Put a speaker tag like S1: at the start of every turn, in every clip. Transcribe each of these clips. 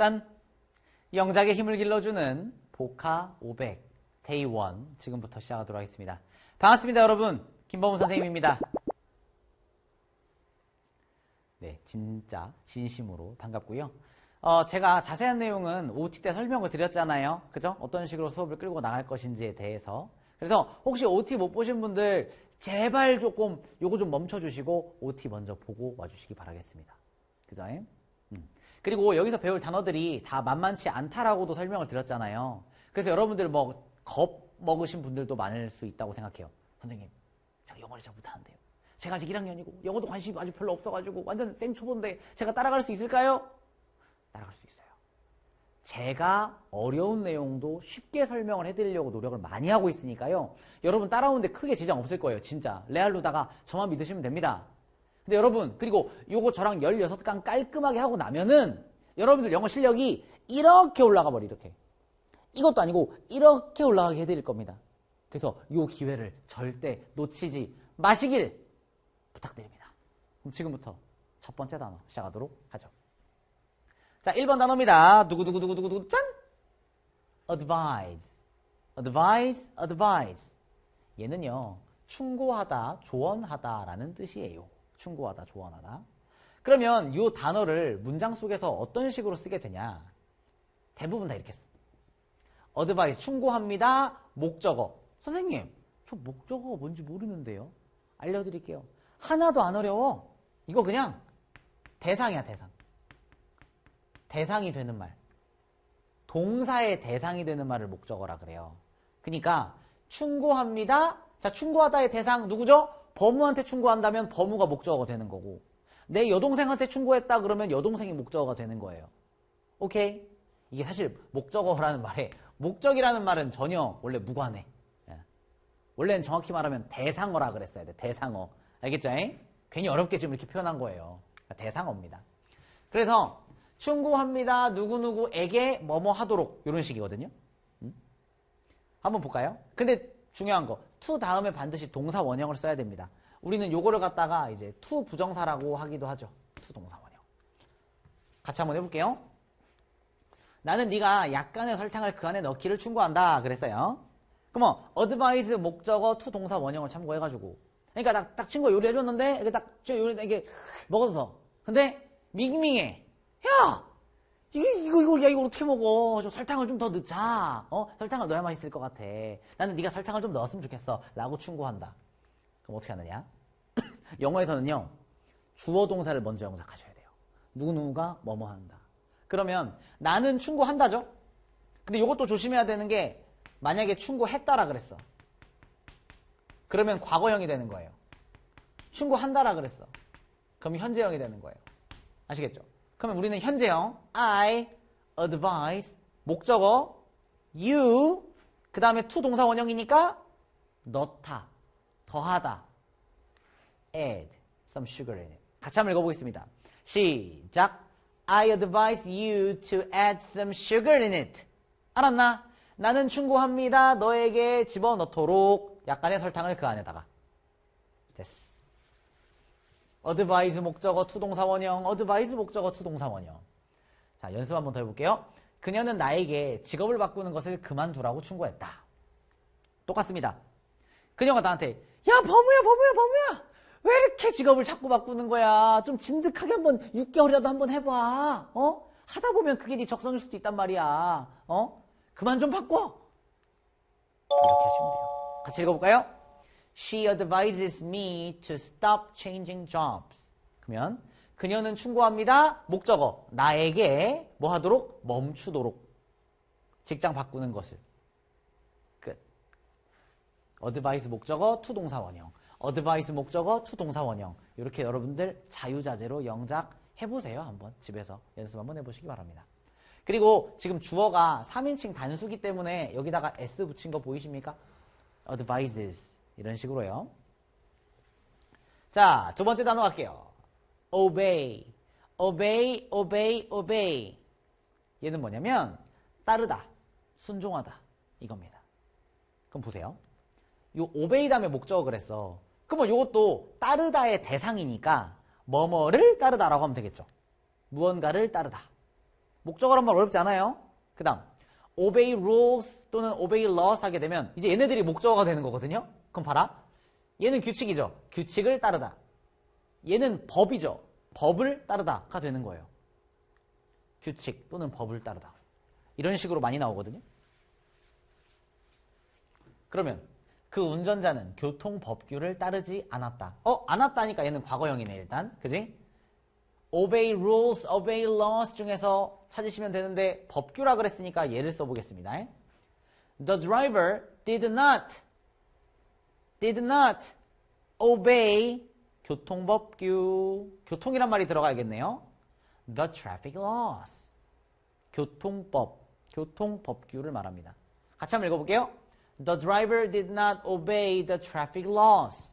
S1: 짠! 영작의 힘을 길러주는 보카 500 데이 1 지금부터 시작하도록 하겠습니다. 반갑습니다, 여러분. 김범훈 선생님입니다. 네, 진짜 진심으로 반갑고요. 어, 제가 자세한 내용은 OT 때 설명을 드렸잖아요. 그죠? 어떤 식으로 수업을 끌고 나갈 것인지에 대해서. 그래서 혹시 OT 못 보신 분들 제발 조금 요거 좀 멈춰주시고 OT 먼저 보고 와주시기 바라겠습니다. 그죠? 음. 그리고 여기서 배울 단어들이 다 만만치 않다라고도 설명을 드렸잖아요. 그래서 여러분들 뭐 겁 먹으신 분들도 많을 수 있다고 생각해요. 선생님, 제가 영어를 잘 못하는데요. 제가 아직 1학년이고 영어도 관심이 아직 별로 없어가지고 완전 생초보인데 제가 따라갈 수 있을까요? 따라갈 수 있어요. 제가 어려운 내용도 쉽게 설명을 해드리려고 노력을 많이 하고 있으니까요. 여러분 따라오는데 크게 지장 없을 거예요. 진짜. 레알로다가 저만 믿으시면 됩니다. 근데 여러분 그리고 요거 저랑 16강 깔끔하게 하고 나면은 여러분들 영어 실력이 이렇게 올라가 버리 이렇게. 이것도 아니고 이렇게 올라가게 해드릴 겁니다. 그래서 요 기회를 절대 놓치지 마시길 부탁드립니다. 그럼 지금부터 첫 번째 단어 시작하도록 하죠. 자, 1번 단어입니다. 두구두구두구두구두구 짠! advise. advise, advise. 얘는요, 충고하다, 조언하다 라는 뜻이에요. 충고하다, 조언하다. 그러면 이 단어를 문장 속에서 어떤 식으로 쓰게 되냐? 대부분 다 이렇게 써. advise, 충고합니다, 목적어. 선생님, 저 목적어가 뭔지 모르는데요. 알려드릴게요. 하나도 안 어려워. 이거 그냥 대상이야, 대상. 대상이 되는 말. 동사의 대상이 되는 말을 목적어라 그래요. 그러니까 충고합니다. 자, 충고하다의 대상 누구죠? 범우한테 충고한다면 범우가 목적어가 되는 거고 내 여동생한테 충고했다 그러면 여동생이 목적어가 되는 거예요. 오케이? 이게 사실 목적어라는 말에 목적이라는 말은 전혀 원래 무관해. 예. 원래는 정확히 말하면 대상어라 그랬어야 돼. 대상어. 알겠죠? 괜히 어렵게 지금 이렇게 표현한 거예요. 대상어입니다. 그래서 충고합니다. 누구누구에게 뭐뭐 하도록 이런 식이거든요. 음? 한번 볼까요? 근데 중요한 거 to 다음에 반드시 동사 원형을 써야 됩니다. 우리는 요거를 갖다가 이제 to 부정사라고 하기도 하죠. to 동사 원형. 같이 한번 해볼게요. 나는 네가 약간의 설탕을 그 안에 넣기를 충고한다 그랬어요. 그러면 advise 목적어 to 동사 원형을 참고해가지고 그러니까 딱, 딱 친구가 요리해줬는데 이게 딱 요리 이게 먹어서 근데 밍밍해 야! 이거, 이거, 이거, 야, 이거 어떻게 먹어? 좀 설탕을 좀 더 넣자. 어? 설탕을 넣어야 맛있을 것 같아. 나는 네가 설탕을 좀 넣었으면 좋겠어. 라고 충고한다. 그럼 어떻게 하느냐? 영어에서는요, 주어 동사를 먼저 영작하셔야 돼요. 누구누구가 뭐뭐 한다. 그러면 나는 충고한다죠? 근데 이것도 조심해야 되는 게 만약에 충고했다라 그랬어. 그러면 과거형이 되는 거예요. 충고한다라 그랬어. 그럼 현재형이 되는 거예요. 아시겠죠? 그러면 우리는 현재형 I advise 목적어 you 그 다음에 to 동사 원형이니까 넣다 더하다 add some sugar in it. 같이 한번 읽어보겠습니다. 시작. I advise you to add some sugar in it. 알았나? 나는 충고합니다. 너에게 집어넣도록. 약간의 설탕을 그 안에다가 어드바이즈 목적어 투동사 원형, 어드바이즈 목적어 투동사 원형. 자, 연습 한번 더 해볼게요. 그녀는 나에게 직업을 바꾸는 것을 그만두라고 충고했다. 똑같습니다. 그녀가 나한테 야 범우야 범우야 범우야 왜 이렇게 직업을 자꾸 바꾸는 거야 좀 진득하게 한번 6개월이라도 한번 해봐 어 하다 보면 그게 네 적성일 수도 있단 말이야 어 그만 좀 바꿔 이렇게 하시면 돼요 같이 읽어볼까요? She advises me to stop changing jobs. 그러면 그녀는 충고합니다. 목적어 나에게 뭐 하도록 멈추도록 직장 바꾸는 것을 끝. advise 목적어 투 동사 원형. advise 목적어 투 동사 원형. 이렇게 여러분들 자유자재로 영작 해보세요. 한번 집에서 연습 한번 해보시기 바랍니다. 그리고 지금 주어가 3인칭 단수기 때문에 여기다가 s 붙인 거 보이십니까? advises 이런 식으로요. 자, 두 번째 단어 갈게요. obey. obey, obey, obey. 얘는 뭐냐면 따르다, 순종하다 이겁니다. 그럼 보세요. 요 obey 다음에 목적어 그랬어. 그러면 요것도 따르다의 대상이니까 뭐뭐를 따르다라고 하면 되겠죠. 무언가를 따르다. 목적어로 한번 어렵지 않아요? 그 다음, obey rules 또는 obey laws 하게 되면 이제 얘네들이 목적어가 되는 거거든요? 그럼 봐라. 얘는 규칙이죠. 규칙을 따르다. 얘는 법이죠. 법을 따르다가 되는 거예요. 규칙 또는 법을 따르다. 이런 식으로 많이 나오거든요. 그러면 그 운전자는 교통법규를 따르지 않았다. 어, 않았다니까 얘는 과거형이네, 일단. 그지? obey rules, obey laws 중에서 찾으시면 되는데 법규라 그랬으니까 얘를 써보겠습니다. The driver did not, did not obey 교통법규. 교통이란 말이 들어가야겠네요. The traffic laws. 교통법, 교통법규를 말합니다. 같이 한번 읽어볼게요. The driver did not obey the traffic laws.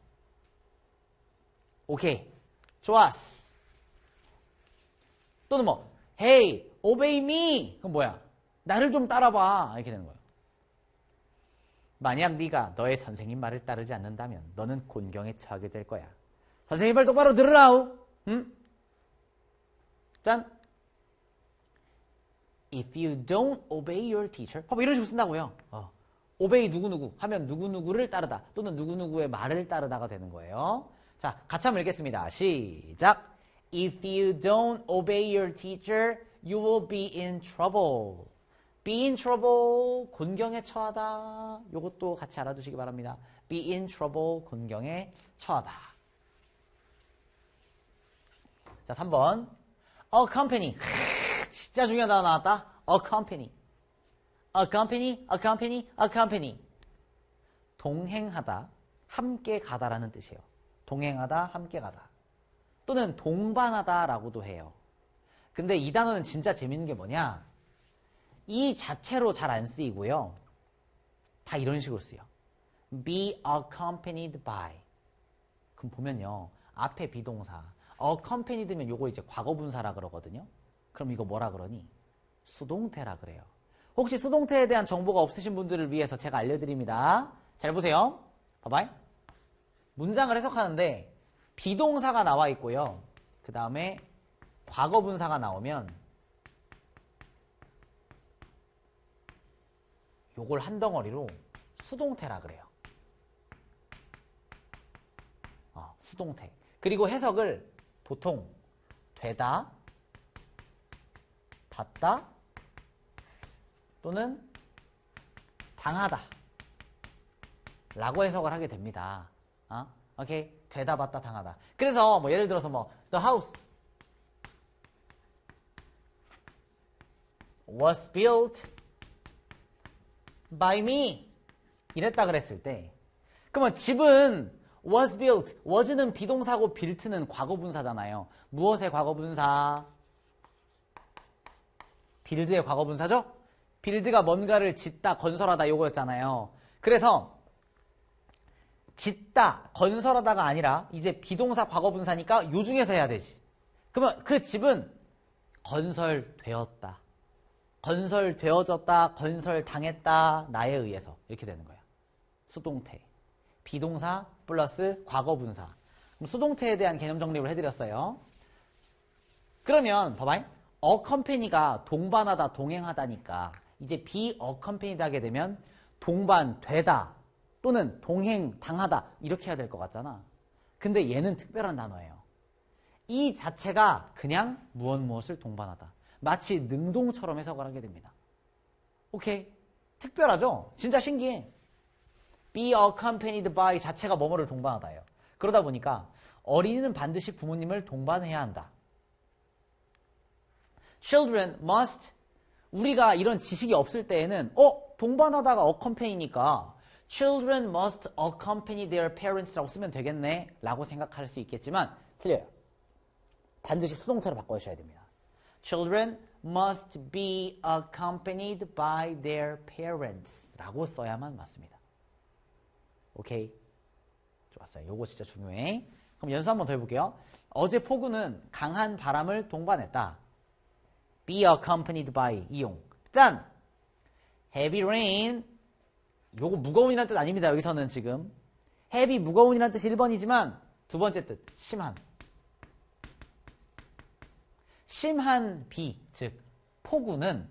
S1: 오케이. 좋았어. 또는 뭐, Hey, obey me. 그럼 뭐야? 나를 좀 따라봐. 이렇게 되는 거예요. 만약 네가 너의 선생님 말을 따르지 않는다면 너는 곤경에 처하게 될 거야. 선생님 말 똑바로 들으라우. 응? 짠. If you don't obey your teacher. 봐봐 이런 식으로 쓴다고요. 어. obey 누구누구 하면 누구누구를 따르다 또는 누구누구의 말을 따르다가 되는 거예요. 자, 같이 한번 읽겠습니다. 시작. If you don't obey your teacher, you will be in trouble. Be in trouble, 곤경에 처하다. 이것도 같이 알아두시기 바랍니다. be in trouble, 곤경에 처하다. 자, 3번. a company. 진짜 단어 나왔다. a company. a company, a company, a company. 동행하다, 함께 가다라는 뜻이에요. 동행하다, 함께 가다. 또는 동반하다라고도 해요. 근데 이 단어는 진짜 재밌는 게 뭐냐? 이 자체로 잘 안 쓰이고요. 다 이런 식으로 쓰여. be accompanied by. 그럼 보면요. 앞에 비동사. accompanied면 요거 이제 과거분사라 그러거든요. 그럼 이거 뭐라 그러니? 수동태라 그래요. 혹시 수동태에 대한 정보가 없으신 분들을 위해서 제가 알려드립니다. 잘 보세요. 봐봐요. 문장을 해석하는데 비동사가 나와 있고요. 그 다음에 과거분사가 나오면 요걸 한 덩어리로 수동태라 그래요. 어, 수동태. 그리고 해석을 보통 되다, 닿다, 또는 당하다 라고 해석을 하게 됩니다. 어? 오케이? 되다, 받다, 당하다. 그래서 뭐 예를 들어서 뭐 the house was built by me 이랬다 그랬을 때 그러면 집은 was built was는 비동사고 built는 과거분사잖아요. 무엇의 과거분사? 빌드의 과거분사죠? 빌드가 뭔가를 짓다, 건설하다 요거였잖아요. 그래서 짓다, 건설하다가 아니라 이제 비동사 과거분사니까 요 중에서 해야 되지. 그러면 그 집은 건설되었다. 건설되어졌다, 건설당했다, 나에 의해서 이렇게 되는 거야. 수동태. 비동사 플러스 과거분사. 그럼 수동태에 대한 개념 정립을 해드렸어요. 그러면 봐봐요. 어컴페니가 동반하다, 동행하다니까 이제 accompanied 하게 되면 동반되다 또는 동행 당하다 이렇게 해야 될 것 같잖아. 근데 얘는 특별한 단어예요. 이 자체가 그냥 무엇 무엇을 동반하다. 마치 능동처럼 해석을 하게 됩니다. 오케이. 특별하죠? 진짜 신기해. be accompanied by 자체가 뭐뭐를 동반하다예요. 그러다 보니까 어린이는 반드시 부모님을 동반해야 한다. Children must 우리가 이런 지식이 없을 때에는 어 동반하다가 accompany니까 children must accompany their parents라고 쓰면 되겠네 라고 생각할 수 있겠지만 틀려요. 반드시 수동태로 바꿔주셔야 됩니다. Children must be accompanied by their parents 라고 써야만 맞습니다. 오케이? 좋았어요. 요거 진짜 중요해. 그럼 연습 한번 더 해볼게요. 어제 폭우는 강한 바람을 동반했다. be accompanied by 이용. 짠! heavy rain. 요거 무거운이라는 뜻 아닙니다. 여기서는 지금. heavy 무거운이라는 뜻이 1번이지만 두 번째 뜻 심한. 심한 비, 즉 폭우는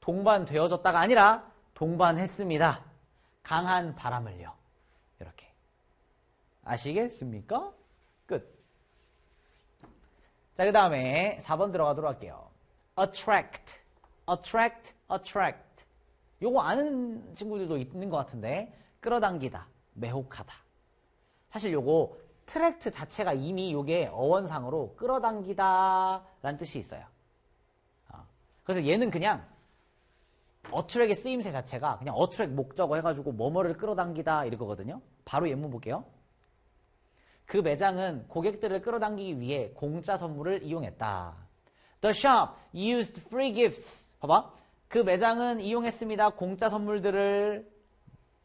S1: 동반되어졌다가 아니라 동반했습니다. 강한 바람을요. 이렇게. 아시겠습니까? 끝. 자, 그 다음에 4번 들어가도록 할게요. attract, attract, attract. 요거 아는 친구들도 있는 것 같은데, 끌어당기다, 매혹하다. 사실 요거 트랙트 자체가 이미 요게 어원상으로 끌어당기다 라는 뜻이 있어요. 어. 그래서 얘는 그냥 어트랙의 쓰임새 자체가 그냥 어트랙 목적어 해가지고 뭐뭐를 끌어당기다 이거거든요. 바로 예문 볼게요. 그 매장은 고객들을 끌어당기기 위해 공짜 선물을 이용했다. The shop used free gifts. 봐봐. 그 매장은 이용했습니다. 공짜 선물들을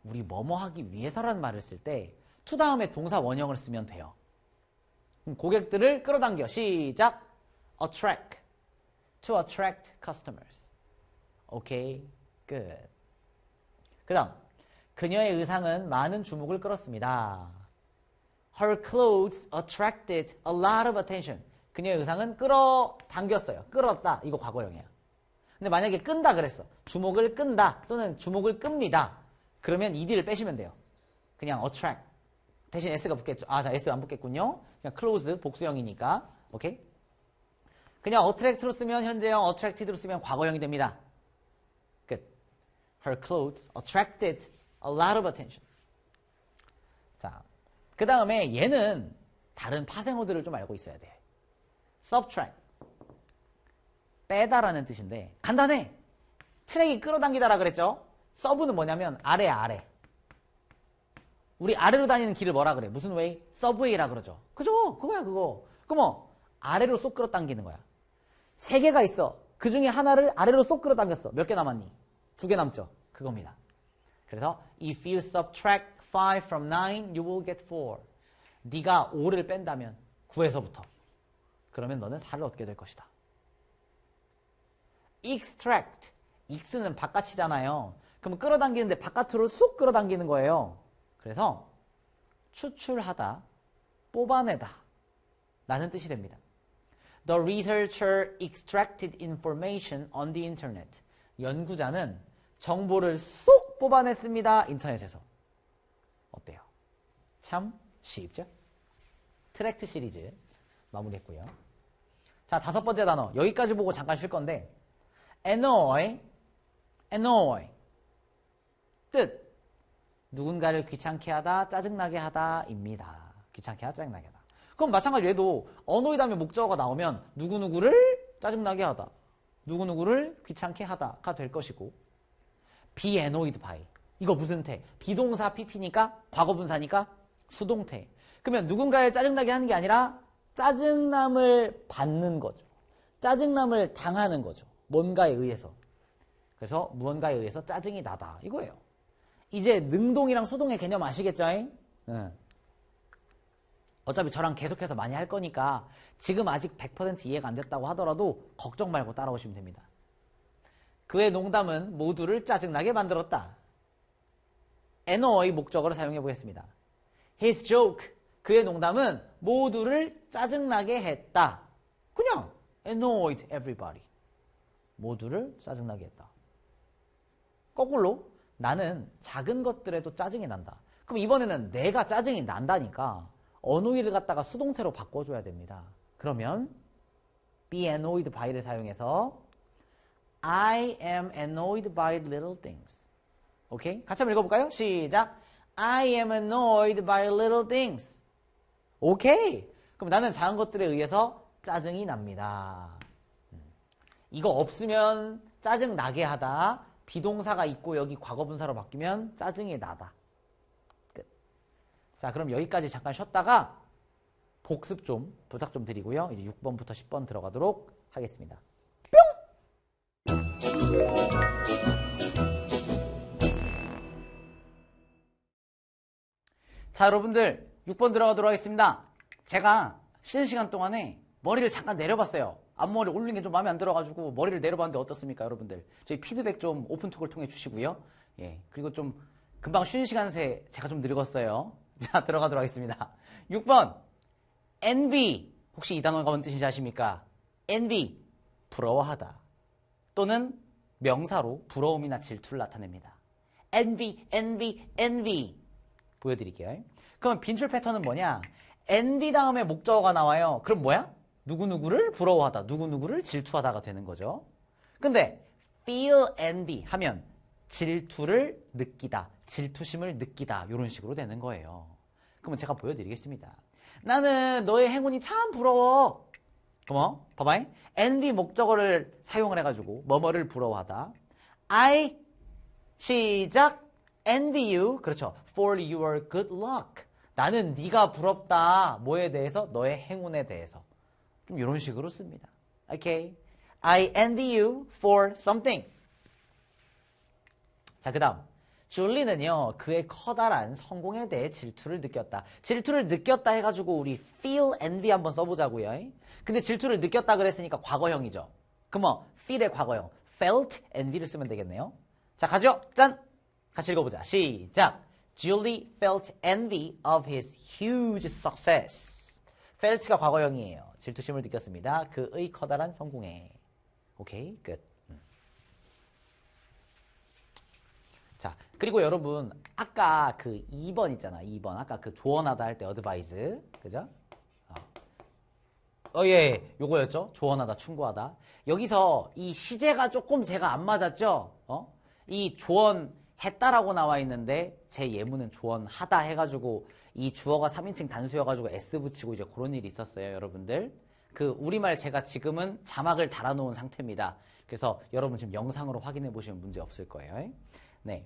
S1: 우리 뭐뭐 하기 위해서라는 말을 쓸 때 to 다음에 동사 원형을 쓰면 돼요. 고객들을 끌어당겨. 시작. attract. to attract customers. 오케이. 끝. 그 다음. 그녀의 의상은 많은 주목을 끌었습니다. Her clothes attracted a lot of attention. 그녀의 의상은 끌어당겼어요. 끌었다. 이거 과거형이에요. 근데 만약에 끈다 그랬어. 주목을 끈다 또는 주목을 끕니다. 그러면 ed를 빼시면 돼요. 그냥 attract. 대신 s가 붙겠죠. 아, 자, s 안 붙겠군요. 그냥 close 복수형이니까. 오케이? 그냥 attract로 쓰면 현재형, attracted로 쓰면 과거형이 됩니다. 끝. Her clothes attracted a lot of attention. 자, 그 다음에 얘는 다른 파생어들을 좀 알고 있어야 돼. subtract. 빼다라는 뜻인데 간단해. 트랙이 끌어당기다라 그랬죠? 서브는 뭐냐면 아래 아래. 우리 아래로 다니는 길을 뭐라 그래? 무슨 웨이? 서브웨이라 그러죠. 그죠? 그거야 그거. 그럼 뭐 아래로 쏙 끌어 당기는 거야. 세 개가 있어. 그 중에 하나를 아래로 쏙 끌어 당겼어. 몇 개 남았니? 두 개 남죠. 그겁니다. 그래서 if you subtract 5 from 9, you will get 4. 네가 5를 뺀다면 9에서부터 그러면 너는 4를 얻게 될 것이다. extract. x는 바깥이잖아요. 그럼 끌어당기는데 바깥으로 쑥 끌어당기는 거예요. 그래서 추출하다, 뽑아내다 라는 뜻이 됩니다. The researcher extracted information on the internet. 연구자는 정보를 쏙 뽑아냈습니다. 인터넷에서. 어때요? 참 쉽죠? 트랙트 시리즈 마무리했고요. 자, 다섯 번째 단어. 여기까지 보고 잠깐 쉴 건데 annoy, annoy. 뜻. 누군가를 귀찮게 하다, 짜증나게 하다입니다. 귀찮게 하다, 짜증나게 하다. 그럼 마찬가지로 얘도 annoy 다음에 목적어가 나오면 누구누구를 짜증나게 하다, 누구누구를 귀찮게 하다가 될 것이고 be annoyed by. 이거 무슨 태? 비동사 pp니까 과거분사니까 수동태. 그러면 누군가를 짜증나게 하는 게 아니라 짜증남을 받는 거죠. 짜증남을 당하는 거죠. 뭔가에 의해서. 그래서 무언가에 의해서 짜증이 나다. 이거예요. 이제 능동이랑 수동의 개념 아시겠죠? 응. 어차피 저랑 계속해서 많이 할 거니까 지금 아직 100% 이해가 안 됐다고 하더라도 걱정 말고 따라오시면 됩니다. 그의 농담은 모두를 짜증나게 만들었다. annoy 목적어를 사용해 보겠습니다. His joke, 그의 농담은 모두를 짜증나게 했다. 그냥 annoyed everybody. 모두를 짜증나게 했다. 거꾸로 나는 작은 것들에도 짜증이 난다. 그럼 이번에는 내가 짜증이 난다니까 annoy를 갖다가 수동태로 바꿔줘야 됩니다. 그러면 be annoyed by를 사용해서 I am annoyed by little things. 오케이? 같이 한번 읽어볼까요? 시작. I am annoyed by little things. 오케이. 그럼 나는 작은 것들에 의해서 짜증이 납니다. 음. 이거 없으면 짜증 나게 하다. 비동사가 있고 여기 과거분사로 바뀌면 짜증이 나다. 끝. 자, 그럼 여기까지 잠깐 쉬었다가 복습 좀 부탁 좀 드리고요. 이제 6번부터 10번 들어가도록 하겠습니다. 자, 여러분들 6번 들어가도록 하겠습니다. 제가 쉬는 시간 동안에 머리를 잠깐 내려봤어요. 앞머리 올리는 게좀 마음에 안 들어가지고 머리를 내려봤는데 어떻습니까, 여러분들? 저희 피드백 좀 오픈톡을 통해 주시고요. 예, 그리고 좀 금방 쉬는 시간 새 제가 좀 늙었어요. 자, 들어가도록 하겠습니다. 6번 envy 혹시 이 단어가 뭔 뜻인지 아십니까? envy 부러워하다. 또는 명사로 부러움이나 질투를 나타냅니다. envy, envy, envy. 보여드릴게요. 그러면 빈출 패턴은 뭐냐? envy 다음에 목적어가 나와요. 그럼 뭐야? 누구누구를 부러워하다, 누구누구를 질투하다가 되는 거죠. 근데 feel envy 하면 질투를 느끼다, 질투심을 느끼다 이런 식으로 되는 거예요. 그러면 제가 보여드리겠습니다. 나는 너의 행운이 참 부러워. 그럼 봐봐. envy 목적어를 사용을 해가지고 뭐뭐를 부러워하다. I 시작 envy you 그렇죠. for your good luck. 나는 네가 부럽다. 뭐에 대해서? 너의 행운에 대해서. 좀 이런 식으로 씁니다. Okay. I envy you for something. 자, 그 다음. 줄리는요, 그의 커다란 성공에 대해 질투를 느꼈다. 질투를 느꼈다 해가지고 우리 feel envy 한번 써보자고요. 근데 질투를 느꼈다 그랬으니까 과거형이죠. 그러면 feel의 과거형, felt envy를 쓰면 되겠네요. 자, 가죠. 짠! 같이 읽어보자. 시작! Julie felt envy of his huge success. Felt가 과거형이에요. 질투심을 느꼈습니다. 그의 커다란 성공에. 오케이, 끝. 음. 자, 그리고 여러분, 아까 그 2번 있잖아, 2번. 아까 그 조언하다 할 때 어드바이즈. 그죠? 어. 어, 예, 예, 요거였죠? 조언하다, 충고하다. 여기서 이 시제가 조금 제가 안 맞았죠? 어? 이 조언했다라고 나와 있는데, 제 예문은 조언하다 해가지고, 이 주어가 3인칭 단수여가지고 S 붙이고 이제 그런 일이 있었어요, 여러분들. 그, 우리말 제가 지금은 자막을 달아놓은 상태입니다. 그래서 여러분 지금 영상으로 확인해 보시면 문제 없을 거예요. 네.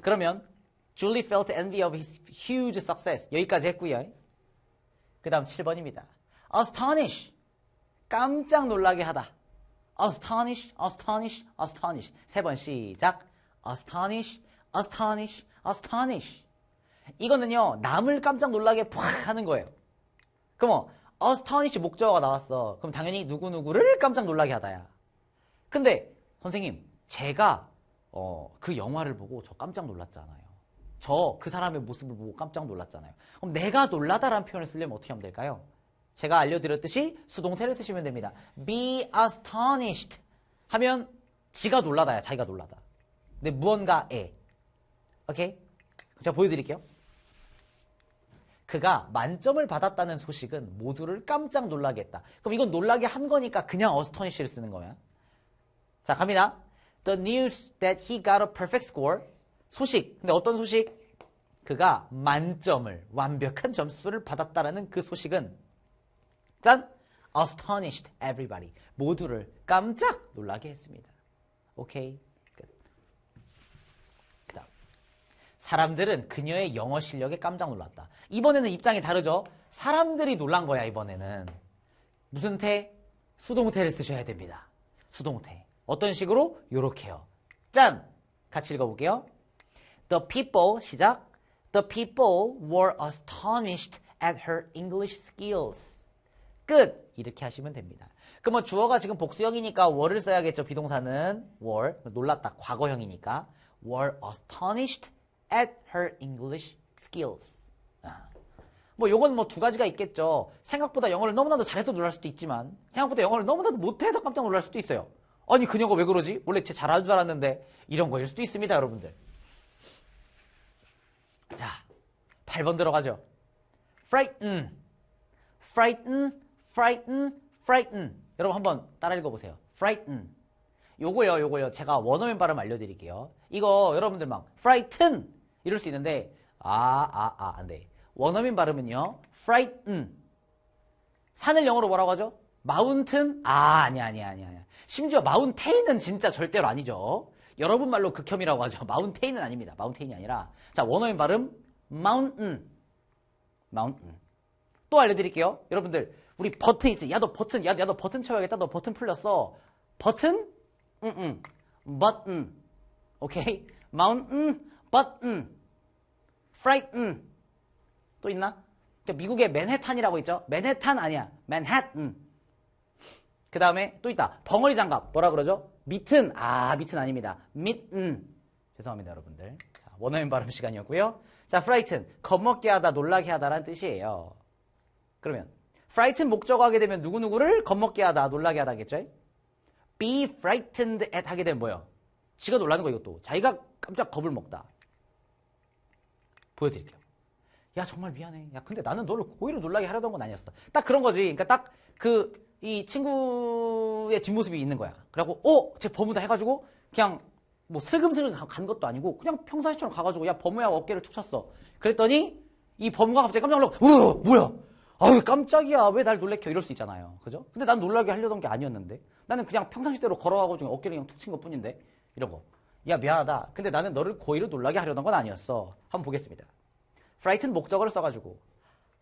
S1: 그러면 Julie felt envy of his huge success. 여기까지 했고요. 그 다음 7번입니다. astonish. 깜짝 놀라게 하다. astonish, astonish, astonish. 세 번 시작. astonish, astonish, astonish. 이거는요, 남을 깜짝 놀라게 팍 하는 거예요. 그럼 뭐, astonish 목적어가 나왔어. 그럼 당연히 누구누구를 깜짝 놀라게 하다야. 근데, 선생님, 제가 어, 그 영화를 보고 저 깜짝 놀랐잖아요. 저 그 사람의 모습을 보고 깜짝 놀랐잖아요. 그럼 내가 놀라다라는 표현을 쓰려면 어떻게 하면 될까요? 제가 알려드렸듯이 수동태를 쓰시면 됩니다. be astonished 하면 지가 놀라다야, 자기가 놀라다. 근데 무언가에. 오케이? 제가 보여드릴게요. 그가 만점을 받았다는 소식은 모두를 깜짝 놀라게 했다. 그럼 이건 놀라게 한 거니까 그냥 astonish를 쓰는 거야. 자, 갑니다. The news that he got a perfect score. 소식. 근데 어떤 소식? 그가 만점을, 완벽한 점수를 받았다라는 그 소식은 짠! astonished everybody. 모두를 깜짝 놀라게 했습니다. 오케이. 끝. 그 다음. 사람들은 그녀의 영어 실력에 깜짝 놀랐다. 이번에는 입장이 다르죠? 사람들이 놀란 거야, 이번에는. 무슨 태? 수동태를 쓰셔야 됩니다. 수동태. 어떤 식으로? 요렇게요. 짠! 같이 읽어볼게요. The people, 시작. The people were astonished at her English skills. 끝! 이렇게 하시면 됩니다. 그러면 주어가 지금 복수형이니까 were를 써야겠죠. 비동사는 were. 놀랐다. 과거형이니까. were astonished at her English skills. 아. 뭐 요건 뭐 두 가지가 있겠죠. 생각보다 영어를 너무나도 잘해서 놀랄 수도 있지만 생각보다 영어를 너무나도 못해서 깜짝 놀랄 수도 있어요. 아니 그녀가 왜 그러지? 원래 제 잘할 줄 알았는데 이런 거일 수도 있습니다 여러분들. 자 8번 들어가죠. Frighten. Frighten frighten frighten. 여러분 한번 따라 읽어보세요. Frighten. 요거요 요거요. 제가 원어민 발음 알려드릴게요. 이거 여러분들 막 frighten 이럴 수 있는데 아 아 아 안 돼 원어민 발음은요 frighten 산을 영어로 뭐라고 하죠? 마운튼? 아, 아니야, 아니야, 아니야, 아니야. 심지어 마운테인은 진짜 절대로 아니죠. 여러분 말로 극혐이라고 하죠. 마운테인은 아닙니다. 마운테인이 아니라. 자, 원어민 발음, 마운튼. 마운튼. 또 알려드릴게요. 여러분들, 우리 버튼 있지? 야, 너 버튼, 야, 야, 너 버튼 채워야겠다. 너 버튼 풀렸어. 버튼? 응, 응. 버튼. 오케이? 마운튼, 버튼. 프라이튼. 또 있나? 미국의 맨해탄이라고 있죠? 맨해탄 아니야. 맨해튼. 그 다음에 또 있다. 벙어리 장갑. 뭐라 그러죠? 미튼. 아, 미튼 아닙니다. 밑은. 죄송합니다, 여러분들. 자, 원어민 발음 시간이었고요. 자, 프라이튼. 겁먹게 하다, 놀라게 하다라는 뜻이에요. 그러면 프라이튼 목적어 하게 되면 누구누구를 겁먹게 하다, 놀라게 하다겠죠? be frightened at 하게 되면 뭐예요? 지가 놀라는 거 이것도. 자기가 깜짝 겁을 먹다. 보여드릴게요. 야 정말 미안해. 야 근데 나는 너를 고의로 놀라게 하려던 건 아니었어. 딱 그런 거지. 그러니까 딱 그 이 친구의 뒷모습이 있는 거야. 그래갖고 어, 쟤 버무다 해가지고 그냥 뭐 슬금슬금 가- 간 것도 아니고 그냥 평소처럼 가가지고 야 버무야 어깨를 툭 쳤어. 그랬더니 이 버무가 갑자기 깜짝 놀라고 어 뭐야? 아유 깜짝이야 왜 날 놀래켜 이럴 수 있잖아요. 그죠? 근데 난 놀라게 하려던 게 아니었는데 나는 그냥 평상시대로 걸어가고 어깨를 그냥 툭 친 것 뿐인데 거. 야 미안하다. 근데 나는 너를 고의로 놀라게 하려던 건 아니었어. 한번 보겠습니다. Frighten 목적어를 써가지고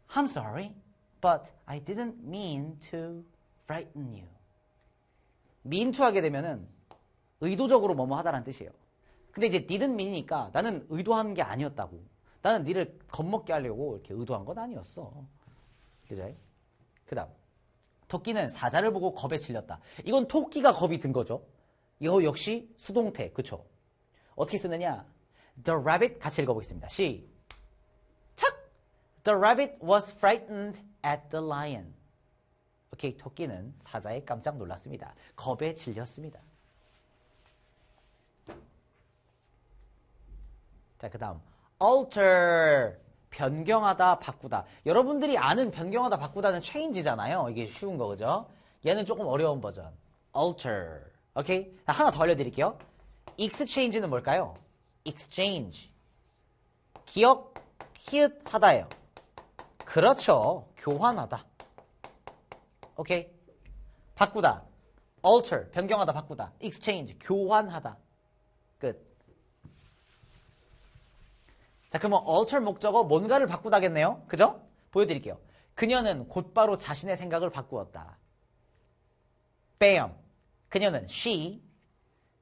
S1: I'm sorry, but I didn't mean to frighten you. mean to 하게 되면은 의도적으로 뭐뭐 하다라는 뜻이에요. 근데 이제 didn't mean이니까 나는 의도한 게 아니었다고. 나는 니를 겁먹게 하려고 이렇게 의도한 건 아니었어. 그죠? 그 다음. 토끼는 사자를 보고 겁에 질렸다. 이건 토끼가 겁이 든 거죠. 이거 역시 수동태. 그쵸? 어떻게 쓰느냐? The rabbit 같이 읽어보겠습니다. 시작! The rabbit was frightened at the lion. 오케이, 토끼는 사자에 깜짝 놀랐습니다. 겁에 질렸습니다. 자, 그 다음. alter. 변경하다, 바꾸다. 여러분들이 아는 변경하다, 바꾸다는 change잖아요. 이게 쉬운 거, 그죠? 얘는 조금 어려운 버전. alter. 오케이? 자, 하나 더 알려드릴게요. exchange는 뭘까요? exchange. 기억, 히읗, 하다예요. 그렇죠. 교환하다. 오케이? 바꾸다. alter. 변경하다, 바꾸다. exchange. 교환하다. 끝. 자, 그러면 alter 목적어 뭔가를 바꾸다겠네요. 그죠? 보여드릴게요. 그녀는 곧바로 자신의 생각을 바꾸었다. bam. 그녀는 she.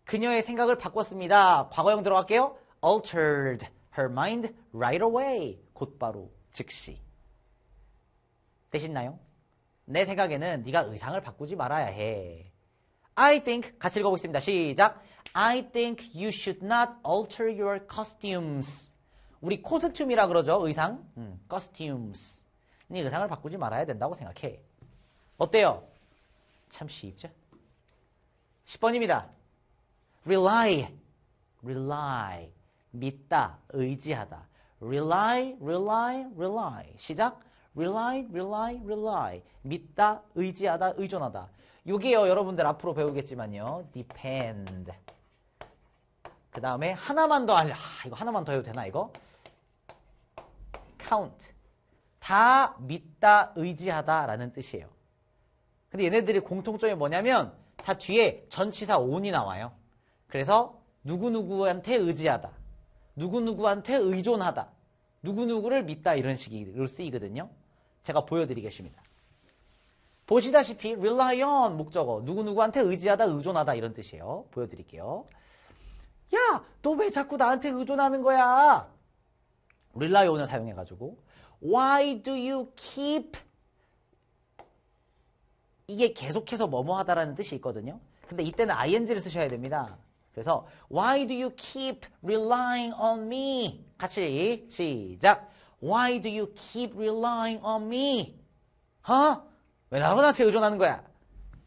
S1: 그녀의 생각을 바꿨습니다. 과거형 들어갈게요. altered her mind right away. 곧바로 즉시. 되시나요? 내 생각에는 네가 의상을 바꾸지 말아야 해. I think 같이 읽어보겠습니다. 시작. I think you should not alter your costumes. 우리 코스튬이라 그러죠. 의상. 음, costumes. 네 의상을 바꾸지 말아야 된다고 생각해. 어때요? 참 쉽죠? 10번입니다. rely. rely. 믿다, 의지하다. rely, rely, rely. 시작. Rely, rely, rely. 믿다, 의지하다, 의존하다. 요게요, 여러분들 앞으로 배우겠지만요. depend. 그 다음에 하나만 더 알려. 아, 이거 하나만 더 해도 되나, 이거? count. 다 믿다, 의지하다 라는 뜻이에요. 근데 얘네들이 공통점이 뭐냐면 다 뒤에 전치사 on이 나와요. 그래서 누구누구한테 의지하다. 누구누구한테 의존하다. 누구누구를 믿다 이런 식으로 쓰이거든요. 제가 보여드리겠습니다. 보시다시피 rely on 목적어 누구누구한테 의지하다 의존하다 이런 뜻이에요. 보여드릴게요. 야, 너 왜 자꾸 나한테 의존하는 거야? rely on을 사용해가지고 why do you keep 이게 계속해서 뭐뭐 하다라는 뜻이 있거든요. 근데 이때는 ing를 쓰셔야 됩니다. 그래서 why do you keep relying on me? 같이 시작. Why do you keep relying on me? 어? 왜 나한테 의존하는 거야?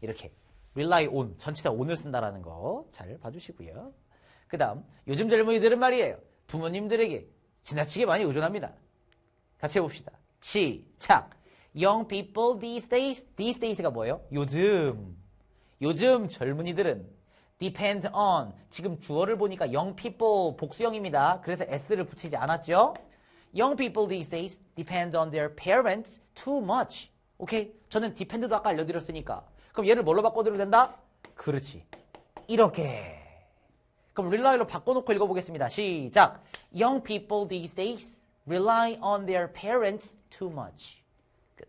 S1: 이렇게 rely on 전치사 on을 쓴다라는 거 잘 봐주시고요. 그 다음 요즘 젊은이들은 말이에요. 부모님들에게 지나치게 많이 의존합니다. 같이 해봅시다. 시작. Young people these days, these days가 뭐예요? 요즘. 요즘 젊은이들은 depend on. 지금 주어를 보니까 young people 복수형입니다. 그래서 s를 붙이지 않았죠? Young people these days depend on their parents too much. 오케이? 저는 depend도 아까 알려드렸으니까. 그럼 얘를 뭘로 바꿔드려도 된다? 그렇지. 이렇게. 그럼 rely로 바꿔놓고 읽어보겠습니다. 시작. Young people these days rely on their parents too much. 끝.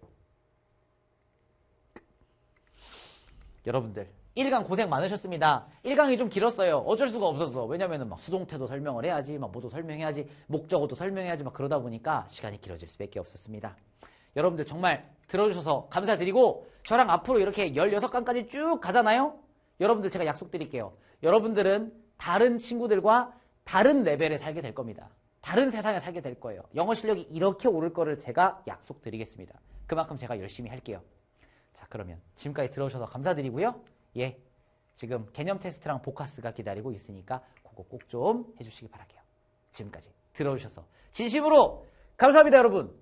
S1: 여러분들 1강 고생 많으셨습니다. 1강이 좀 길었어요. 어쩔 수가 없었어. 왜냐면은 막 수동태도 설명을 해야지, 막 뭐도 설명해야지, 목적어도 설명해야지, 막 그러다 보니까 시간이 길어질 수밖에 없었습니다. 여러분들 정말 들어주셔서 감사드리고 저랑 앞으로 이렇게 16강까지 쭉 가잖아요. 여러분들 제가 약속드릴게요. 여러분들은 다른 친구들과 다른 레벨에 살게 될 겁니다. 다른 세상에 살게 될 거예요. 영어 실력이 이렇게 오를 거를 제가 약속드리겠습니다. 그만큼 제가 열심히 할게요. 자, 그러면 지금까지 들어오셔서 감사드리고요. 예. 지금 개념 테스트랑 보카스가 기다리고 있으니까 그거 꼭 좀 해주시기 바랄게요. 지금까지 들어주셔서 진심으로 감사합니다, 여러분.